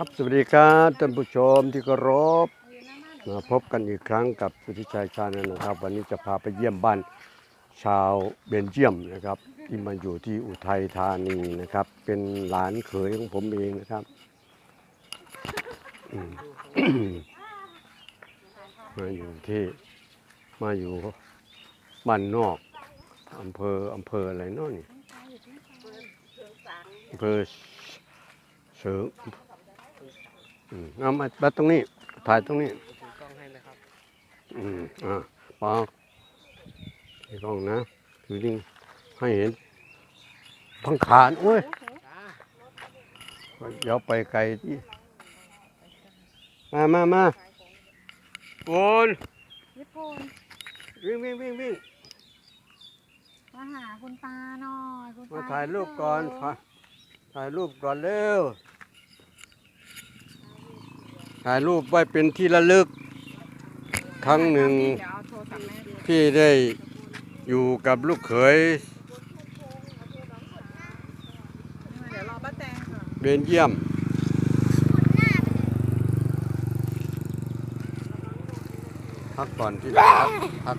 ครับสวัสดีครับท่านผู้ชมที่เคารพมาพบกันอีกครั้งกับสุทธิชัยชาแนลนะครับ วันนี้จะพาไปเยี่ยมบ้านชาวเบนเยียมนะครับ ที่มาอยู่ที่อุทัยธานีนะครับ เป็นหลานเขยของผมเองนะครับมาอยู่ที่มาอยู่บ้านนอกอำเภออำเภออะไรนาะนี่อำเภอเสริงอืม เอามามาตรงนี้ ถ่ายตรงนี้ถือกล้องให้เลยครับ อืมอ่าปอให้กล้องนะคือจริงให้เห็นพังขานโอ้ยจ้าเดี๋ยวไปไกลที่มามามาโอนญี่ปุ่นวิ่งวิ่งวิ่งวิ่งมาหาคุณตาหน่อยคุณตมาถ่ายรูปก่อนถ่ายถ่ายรูปก่อนเร็ว ถ่ายรูปไว้เป็นที่ระลึก ครั้งหนึ่งที่ได้อยู่กับลูกเขยเดี๋ยวรอป้าแตงก่อนเบนเยี่ยม พักก่อนที่พักพัก